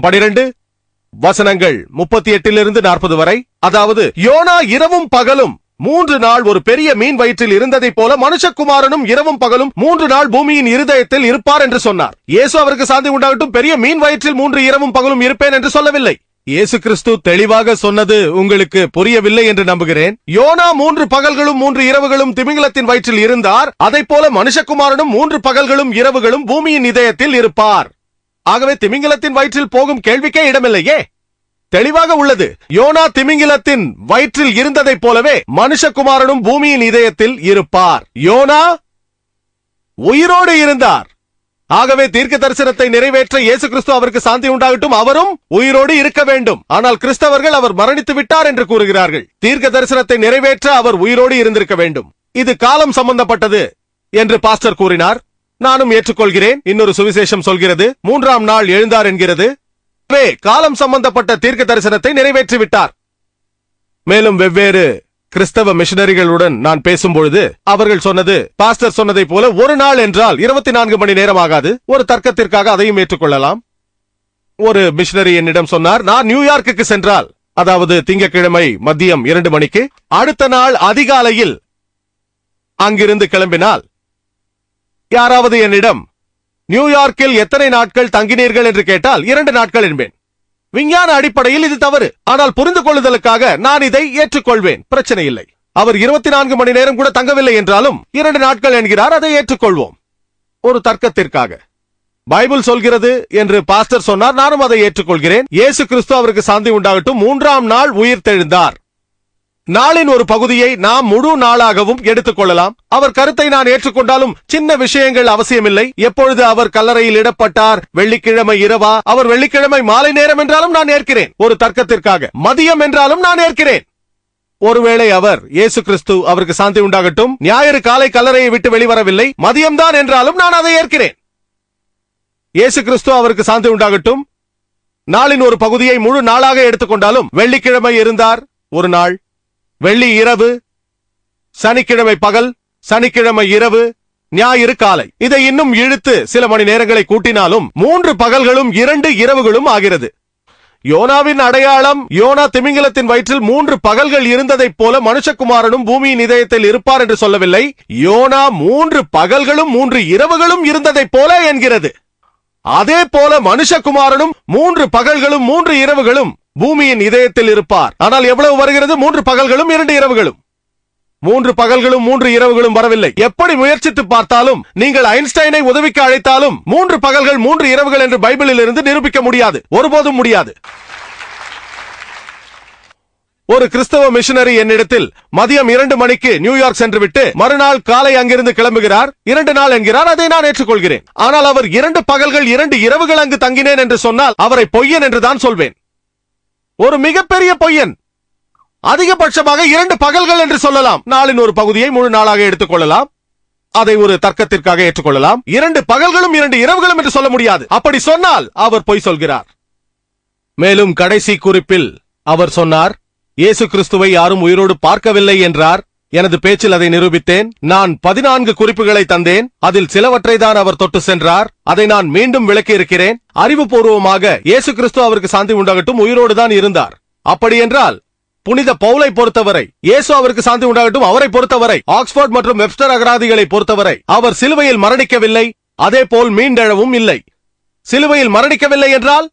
பனிரெண்டு வசனங்கள் முப்பத்தி எட்டிலிருந்து நாற்பது வரை. அதாவது யோனா இரவும் பகலும் மூன்று நாள் ஒரு பெரிய மீன் வயிற்றில் இருந்ததைப் போல மனுஷகுமாரனும் இரவும் பகலும் மூன்று நாள் பூமியின் இருதயத்தில் இருப்பார் என்று சொன்னார். இயேசு அவருக்கு சாந்தி உண்டாகட்டும் பெரிய மீன் வயிற்றில் மூன்று இரவும் பகலும் இருப்பேன் என்று சொல்லவில்லை. இயேசு கிறிஸ்து தெளிவாக சொன்னது உங்களுக்கு புரியவில்லை என்று நம்புகிறேன். யோனா மூன்று பகல்களும் மூன்று இரவுகளும் திமிங்கலத்தின் வயிற்றில் இருந்தார். அதைப் போல மனுஷகுமாரனும் மூன்று பகல்களும் இரவுகளும் பூமியின் இதயத்தில் இருப்பார். ஆகவே திமிங்கிலத்தின் வயிற்றில் போகும் கேள்விக்கே இடமில்லையே. தெளிவாக உள்ளது. யோனா திமிங்கிலத்தின் வயிற்றில் இருந்ததைப் போலவே மனுஷகுமாரனும் பூமியின் இதயத்தில் இருப்பார். யோனா உயிரோடு இருந்தார். ஆகவே தீர்க்க தரிசனத்தை நிறைவேற்ற இயேசு கிறிஸ்து அவருக்கு சாந்தி உண்டாகட்டும். அவரும் உயிரோடு இருக்க வேண்டும். ஆனால் கிறிஸ்தவர்கள் அவர் மரணித்து விட்டார் என்று கூறுகிறார்கள். தீர்க்க தரிசனத்தை நிறைவேற்ற அவர் உயிரோடு இருந்திருக்க வேண்டும். இது காலம் சம்பந்தப்பட்டது என்று பாஸ்டர் கூறினார். நானும் ஏற்றுக்கொள்கிறேன். இன்னொரு சுவிசேஷம் சொல்கிறது மூன்றாம் நாள் எழுந்தார் என்கிறது. காலம் சம்பந்தப்பட்ட தீர்க்க தரிசனத்தை நிறைவேற்றிவிட்டார் மேலும் வெவ்வேறு கிறிஸ்தவ மிஷனரிகளுடன் நான் பேசும்பொழுது அவர்கள் சொன்னது பாஸ்டர் சொன்னதைப் போல ஒரு நாள் என்றால் இருபத்தி நான்கு மணி நேரம் ஆகாது ஒரு தர்க்கத்திற்காக அதையும் ஏற்றுக்கொள்ளலாம். ஒரு மிஷனரி என்னிடம் சொன்னார் நான் நியூயார்க்குக்கு சென்றால் அதாவது திங்கட்கிழமை மதியம் இரண்டு மணிக்கு அடுத்த நாள் அதிகாலையில் அங்கிருந்து கிளம்பினால் யாராவது என்னிடம் நியூயார்க்கில் எத்தனை நாட்கள் தங்கினீர்கள் என்று கேட்டால் இரண்டு நாட்கள் என்பேன். விஞ்ஞான அடிப்படையில் இது தவறு. ஆனால் புரிந்து கொள்ளுதலுக்காக நான் இதை ஏற்றுக்கொள்வேன். பிரச்சனை இல்லை. அவர் இருபத்தி நான்கு மணி நேரம் கூட தங்கவில்லை என்றாலும் இரண்டு நாட்கள் என்கிறார் அதை ஏற்றுக்கொள்வோம். ஒரு தர்க்கத்திற்காக. பைபிள் சொல்கிறது என்று பாஸ்டர் சொன்னார் நானும் அதை ஏற்றுக்கொள்கிறேன். இயேசு கிறிஸ்து அவருக்கு சாந்தி உண்டாகட்டும். மூன்றாம் நாள் உயிர் தெழுந்தார். நாளின் ஒரு பகுதியை நாம் முழு நாளாகவும் எடுத்துக் கொள்ளலாம். அவர் கருத்தை நான் ஏற்றுக்கொண்டாலும் சின்ன விஷயங்கள் அவசியமில்லை. எப்பொழுது அவர் கல்லறையில் இடப்பட்டார் வெள்ளிக்கிழமை இரவா அவர் வெள்ளிக்கிழமை மாலை நேரம் என்றாலும் நான் ஏற்கிறேன். ஒரு தர்க்கத்திற்காக மதியம் என்றாலும் நான் ஏற்கிறேன். ஒருவேளை அவர் இயேசு கிறிஸ்து அவருக்கு சாந்தி உண்டாகட்டும் ஞாயிறு காலை கல்லறையை விட்டு வெளிவரவில்லை மதியம்தான் என்றாலும் நான் அதை ஏற்கிறேன். இயேசு கிறிஸ்து அவருக்கு சாந்தி உண்டாகட்டும். நாளின் ஒரு பகுதியை முழு நாளாக எடுத்துக்கொண்டாலும் வெள்ளிக்கிழமை இருந்தார் ஒரு நாள் வெள்ளி இரவு சனிக்கிழமை பகல் சனிக்கிழமை இரவு ஞாயிறு காலை. இதை இன்னும் இழுத்து சில மணி நேரங்களை கூட்டினாலும் மூன்று பகல்களும் இரண்டு இரவுகளும் ஆகிறது. யோனாவின் அடையாளம் யோனா திமிங்கலத்தின் வயிற்றில் மூன்று பகல்கள் இருந்ததைப் போல மனுஷகுமாரனும் பூமியின் இதயத்தில் இருப்பார் என்று சொல்லவில்லை. யோனா மூன்று பகல்களும் மூன்று இரவுகளும் இருந்ததைப் போல என்கிறது. அதே போல மனுஷகுமாரனும் மூன்று பகல்களும் மூன்று இரவுகளும் பூமியின் இதயத்தில் இருப்பார். ஆனால் எவ்வளவு வருகிறது? மூன்று பகல்களும் இரண்டு இரவுகளும். மூன்று பகல்களும் மூன்று இரவுகளும் வரவில்லை. எப்படி முயற்சித்து பார்த்தாலும் நீங்கள் ஐன்ஸ்டைனை உதவிக்கு அழைத்தாலும் மூன்று பகல்கள் மூன்று இரவுகள் என்று பைபிளில் இருந்து நிரூபிக்க முடியாது. ஒருபோதும் முடியாது. ஒரு கிறிஸ்தவ மிஷனரி என்னிடத்தில் மதியம் இரண்டு மணிக்கு நியூயார்க் சென்று விட்டு மறுநாள் காலை அங்கிருந்து கிளம்புகிறார். இரண்டு நாள் என்கிறார். அதை நான் ஏற்றுக்கொள்கிறேன். ஆனால் அவர் இரண்டு பகல்கள் இரண்டு இரவுகள் அங்கு தங்கினேன் என்று சொன்னால் அவரை பொய்யன் என்று தான் சொல்வேன். ஒரு மிகப்பெரிய பொய்யன். அதிகபட்சமாக இரண்டு பகல்கள் என்று சொல்லலாம். நாளின் ஒரு பகுதியை முழு நாளாக எடுத்துக் கொள்ளலாம். அதை ஒரு தர்க்கத்திற்காக ஏற்றுக்கொள்ளலாம். இரண்டு பகல்களும் இரண்டு இரவுகளும் என்று சொல்ல முடியாது. அப்படி சொன்னால் அவர் பொய் சொல்கிறார். மேலும் கடைசி குறிப்பில் அவர் சொன்னார் இயேசு கிறிஸ்துவை யாரும் உயிரோடு பார்க்கவில்லை என்றார். எனது பேச்சில் அதை நிரூபித்தேன். நான் பதினான்கு குறிப்புகளை தந்தேன். அதில் சிலவற்றை தான் அவர் தொட்டு சென்றார். அதை நான் மீண்டும் விளக்கி இருக்கிறேன் அறிவுபூர்வமாக இயேசு கிறிஸ்து அவருக்கு சாந்தி உண்டாகட்டும் உயிரோடு தான் இருந்தார். அப்படி என்றால் புனித பவுலை பொறுத்தவரை இயேசு அவருக்கு சாந்தி உண்டாகட்டும் அவரை பொறுத்தவரை ஆக்ஸ்போர்ட் மற்றும் வெப்ஸ்டர் அகராதிகளை பொறுத்தவரை அவர் சிலுவையில் மரணிக்கவில்லை. அதே போல் மீண்டெழவும் இல்லை. சிலுவையில் மரணிக்கவில்லை என்றால்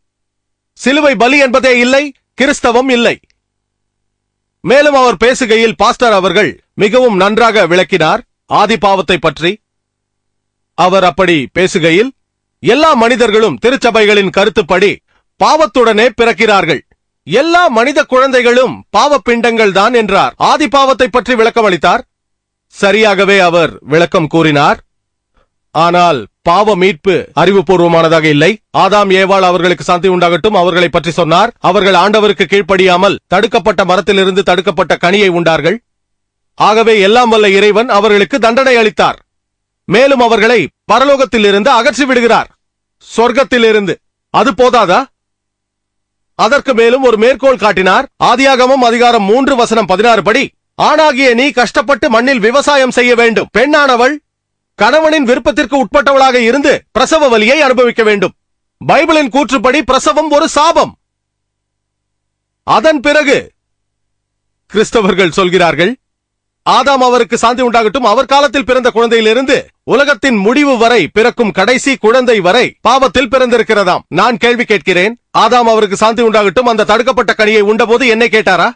சிலுவை பலி என்பதே இல்லை கிறிஸ்தவம் இல்லை. மேலும் அவர் பேசுகையில் பாஸ்டர் அவர்கள் மிகவும் நன்றாக விளக்கினார். ஆதிபாவத்தை பற்றி அவர் அப்படி பேசுகையில் எல்லா மனிதர்களும் திருச்சபைகளின் கருத்துப்படி பாவத்துடனே பிறக்கிறார்கள். எல்லா மனித குழந்தைகளும் பாவப்பிண்டங்கள் தான் என்றார். ஆதி பாவத்தை பற்றி விளக்கம் அளித்தார் சரியாகவே அவர் விளக்கம் கூறினார். ஆனால் பாவ மீட்பு அறிவுபூர்வமானதாக இல்லை. ஆதாம் ஏவாள் அவர்களுக்கு சாந்தி உண்டாகட்டும் அவர்களை பற்றி சொன்னார். அவர்கள் ஆண்டவருக்கு கீழ்ப்படியாமல் தடுக்கப்பட்ட மரத்திலிருந்து தடுக்கப்பட்ட கனியை உண்டார்கள். ஆகவே எல்லாம் வல்ல இறைவன் அவர்களுக்கு தண்டனை அளித்தார். மேலும் அவர்களை பரலோகத்திலிருந்து அகற்றி விடுகிறார். சொர்க்கத்திலிருந்து. அது போதாதா? அதற்கு மேலும் ஒரு மேற்கோள் காட்டினார். ஆதியாகமம் அதிகாரம் மூன்று வசனம் பதினாறு படி ஆணாகிய நீ கஷ்டப்பட்டு மண்ணில் விவசாயம் செய்ய வேண்டும். பெண்ணானவள் கணவனின் விருப்பத்திற்கு உட்பட்டவளாக இருந்து பிரசவ வலியை அனுபவிக்க வேண்டும். பைபிளின் கூற்றுப்படி பிரசவம் ஒரு சாபம். அதன் பிறகு கிறிஸ்தவர்கள் சொல்கிறார்கள் ஆதாம் அவருக்கு சாந்தி உண்டாகட்டும். அவர் காலத்தில் பிறந்த குழந்தையிலிருந்து உலகத்தின் முடிவு வரை பிறக்கும் கடைசி குழந்தை வரை பாவத்தில் பிறந்திருக்கிறதாம். நான் கேள்வி கேட்கிறேன் ஆதாம் அவருக்கு சாந்தி உண்டாகட்டும் அந்த தடுக்கப்பட்ட கனியை உண்டபோது என்னை கேட்டாரா?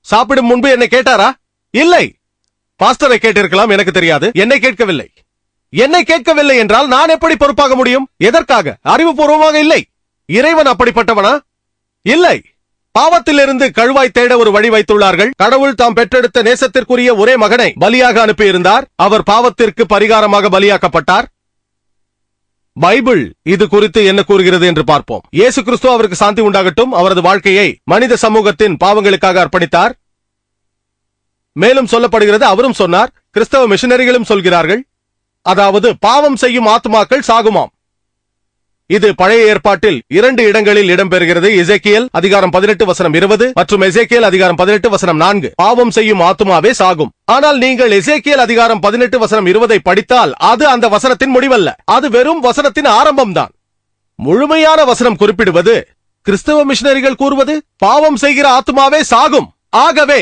சாப்பிடும் முன்பு என்னை கேட்டாரா? இல்லை. பாஸ்டரை கேட்டிருக்கலாம் எனக்கு தெரியாது. என்னை கேட்கவில்லை. என்னை கேட்கவில்லை என்றால் நான் எப்படி பொறுப்பாக முடியும்? எதற்காக? அறிவுபூர்வமாக இல்லை. இறைவன் அப்படிப்பட்டவனா? இல்லை. பாவத்திலிருந்து கழுவாய் தேட ஒரு வழி வைத்துள்ளார்கள். கடவுள் தாம் பெற்றெடுத்த நேசத்திற்குரிய ஒரே மகனை பலியாக அனுப்பியிருந்தார். அவர் பாவத்திற்கு பரிகாரமாக பலியாக்கப்பட்டார். பைபிள் இது குறித்து என்ன கூறுகிறது என்று பார்ப்போம். இயேசு கிறிஸ்து அவருக்கு சாந்தி உண்டாகட்டும். அவரது வாழ்க்கையை மனித சமூகத்தின் பாவங்களுக்காக அர்ப்பணித்தார். மேலும் சொல்லப்படுகிறது அவரும் சொன்னார் கிறிஸ்தவ மிஷனரிகளும் சொல்கிறார்கள் அதாவது பாவம் செய்யும் ஆத்மாக்கள் சாகுமாம். இது பழைய ஏற்பாட்டில் இரண்டு இடங்களில் இடம்பெறுகிறது. இசைக்கியல் அதிகாரம் பதினெட்டு வசனம் இருபது மற்றும் எசேக்கியல் அதிகாரம் பதினெட்டு வசனம் நான்கு. பாவம் செய்யும் ஆத்மாவே சாகும். ஆனால் நீங்கள் எசேக்கியல் அதிகாரம் பதினெட்டு வசனம் இருபதை படித்தால் அது அந்த வசனத்தின் முடிவல்ல. அது வெறும் வசனத்தின் ஆரம்பம்தான். முழுமையான வசனம் குறிப்பிடுவது கிறிஸ்தவ மிஷினரிகள் கூறுவது பாவம் செய்கிற ஆத்மாவே சாகும். ஆகவே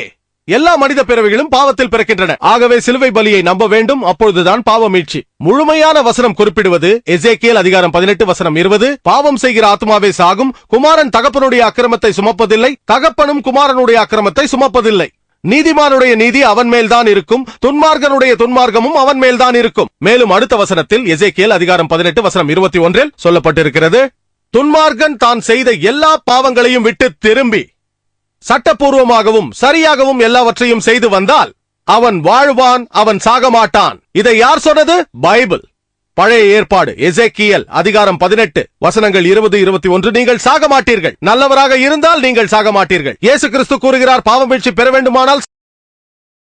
எல்லா மனித பிறவிகளும் பாவத்தில் பிறக்கின்றன. ஆகவே சிலுவை பலியை நம்ப வேண்டும். அப்பொழுதுதான் பாவ மீட்சி முழுமையான வசனம் குறிப்பிடுவது எசேக்கியல் அதிகாரம் பதினெட்டு வசனம் இருபது. பாவம் செய்கிற ஆத்மாவே சாகும். குமாரன் தகப்பனுடைய அக்கிரமத்தை சுமப்பதில்லை. தகப்பனும் குமாரனுடைய அக்கிரமத்தை சுமப்பதில்லை. நீதிமானுடைய நீதி அவன் மேல்தான் இருக்கும். துன்மார்கனுடைய துன்மார்க்கமும் அவன் மேல்தான் இருக்கும். மேலும் அடுத்த வசனத்தில் எசேக்கியல் அதிகாரம் பதினெட்டு வசனம் இருபத்தி ஒன்றில் சொல்லப்பட்டிருக்கிறது. துன்மார்கன் தான் செய்த எல்லா பாவங்களையும் விட்டு திரும்பி. சட்டப்பூர்வமாகவும் சரியாகவும் எல்லாவற்றையும் செய்து வந்தால் அவன் வாழ்வான் அவன் சாக மாட்டான் இதை யார் சொன்னது? பைபிள். பழைய ஏற்பாடு. எசேக்கியல் அதிகாரம் பதினெட்டு வசனங்கள் இருபது இருபத்தி ஒன்று. நீங்கள் சாக மாட்டீர்கள் நல்லவராக இருந்தால் நீங்கள் சாக மாட்டீர்கள் இயேசு கிறிஸ்து கூறுகிறார் பாவமீட்சி பெற வேண்டுமானால்